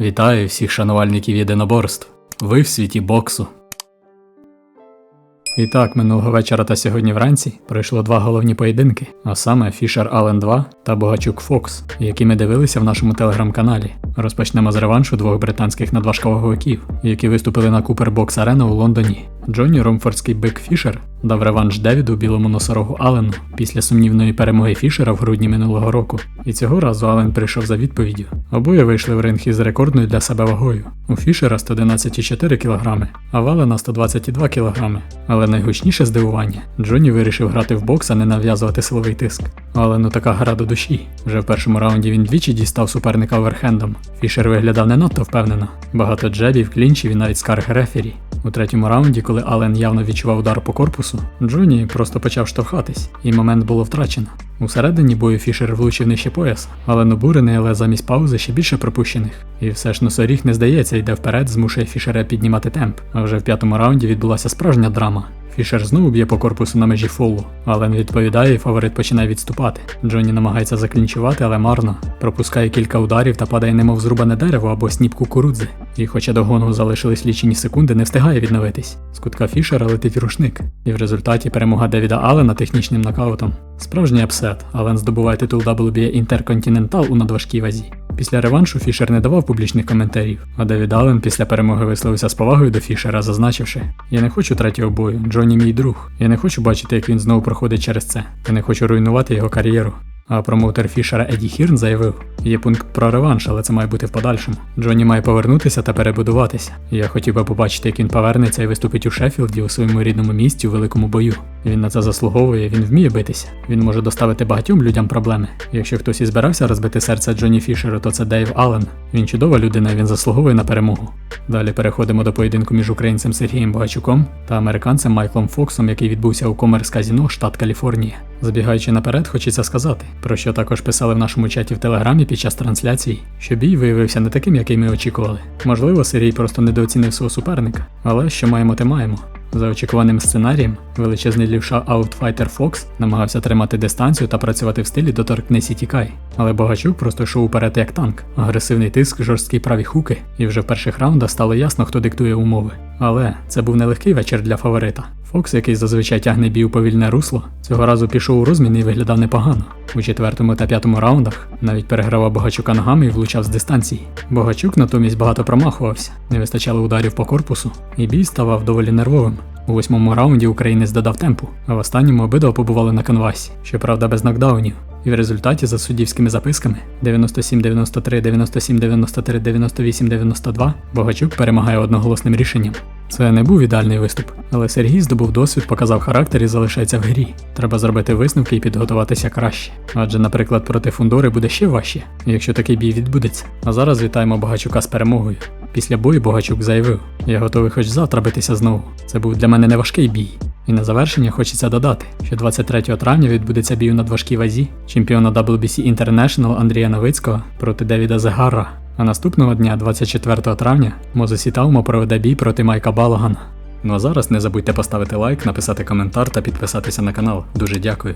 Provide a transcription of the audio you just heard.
Вітаю всіх шанувальників єдиноборств. Ви в світі боксу. І так, минулого вечора та сьогодні вранці пройшло два головні поєдинки, а саме Фішер Аллен 2 та Богачук Фокс, які ми дивилися в нашому телеграм-каналі. Розпочнемо з реваншу двох британських надважковаговиків, які виступили на Купер Бокс Арена у Лондоні. Джонні Ромфордський Бик Фішер дав реванш Девіду білому носорогу Аллену після сумнівної перемоги Фішера в грудні минулого року. І цього разу Аллен прийшов за відповіддю. Обоє вийшли в ринг із рекордною для себе вагою. У Фішера 111,4 кг, а в Аллена 122 кг. Але найгучніше здивування Джонні вирішив грати в бокс, а не нав'язувати силовий тиск. Алену така гра до душі. Вже в першому раунді він двічі дістав суперника оверхендом. Фішер виглядав не надто впевнено. Багато джебів, клінчів і навіть скарг рефері. У третьому раунді, коли Ален явно відчував удар по корпусу, Джонні просто почав штовхатись, і момент було втрачено. У середині бою Фішер влучив нижче пояс, але набурений, але замість паузи ще більше пропущених. І все ж носоріг не здається, йде вперед, змушує Фішера піднімати темп. А вже в п'ятому раунді відбулася справжня драма. Фішер знову б'є по корпусу на межі фолу. Ален відповідає, і фаворит починає відступати. Джонні намагається заклінчувати, але марно. Пропускає кілька ударів та падає немов зрубане дерево або сніп кукурудзи. І хоча до гонгу залишились лічені секунди, не встигає відновитись. З кутка Фішера летить рушник. І в результаті перемога Девіда Аллена технічним нокаутом. Справжній апсет. Ален здобуває титул WBA Intercontinental у надважкій вазі. Після реваншу Фішер не давав публічних коментарів, а Девід Аллен після перемоги висловився з повагою до Фішера, зазначивши: Я не хочу третього бою, Джонні мій друг. Я не хочу бачити, як він знову проходить через це. Я не хочу руйнувати його кар'єру. А промоутер Фішера Еді Хірн заявив: є пункт про реванш, але це має бути в подальшому. Джонні має повернутися та перебудуватися. Я хотів би побачити, як він повернеться і виступить у Шеффілді у своєму рідному місті у великому бою. Він на це заслуговує, він вміє битися. Він може доставити багатьом людям проблеми. Якщо хтось і збирався розбити серце Джонні Фішеру, то це Дейв Аллен. Він чудова людина, він заслуговує на перемогу. Далі переходимо до поєдинку між українцем Сергієм Богачуком та американцем Майклом Фоксом, який відбувся у Комерс Казіно, штат Каліфорнія. Забігаючи наперед, хочеться сказати, про що також писали в нашому чаті в телеграмі під час трансляції, що бій виявився не таким, який ми очікували. Можливо, Сергій просто недооцінив свого суперника, але що маємо, те маємо. За очікуваним сценарієм, величезний лівша аутфайтер Фокс намагався тримати дистанцію та працювати в стилі доторкнись і тікай. Але Богачук просто йшов уперед як танк, агресивний тиск, жорсткі праві хуки, і вже в перших раундах стало ясно, хто диктує умови. Але це був нелегкий вечір для фаворита. Фокс, який зазвичай тягне бій у повільне русло, цього разу пішов у розмін і виглядав непогано. У четвертому та п'ятому раундах навіть перегравав Богачука ногами і влучав з дистанції. Богачук натомість багато промахувався, не вистачало ударів по корпусу, і бій ставав доволі нервовим. У восьмому раунді українець додав темпу, а в останньому обидва побували на канвасі, щоправда без нокдаунів. І в результаті за суддівськими записками 97-93, 97-93, 98-92 Богачук перемагає одноголосним рішенням. Це не був ідеальний виступ, але Сергій здобув досвід, показав характер і залишається в грі. Треба зробити висновки і підготуватися краще. Адже, наприклад, проти Фундори буде ще важче, якщо такий бій відбудеться. А зараз вітаємо Богачука з перемогою. Після бою Богачук заявив: Я готовий хоч завтра битися знову. Це був для мене не важкий бій. І на завершення хочеться додати, що 23 травня відбудеться бій у надважкій вазі чемпіона WBC International Андрія Новицького проти Девіда Зегара. А наступного дня, 24 травня, Мозесі Таума проведе бій проти Майка Балагана. Ну а зараз не забудьте поставити лайк, написати коментар та підписатися на канал. Дуже дякую.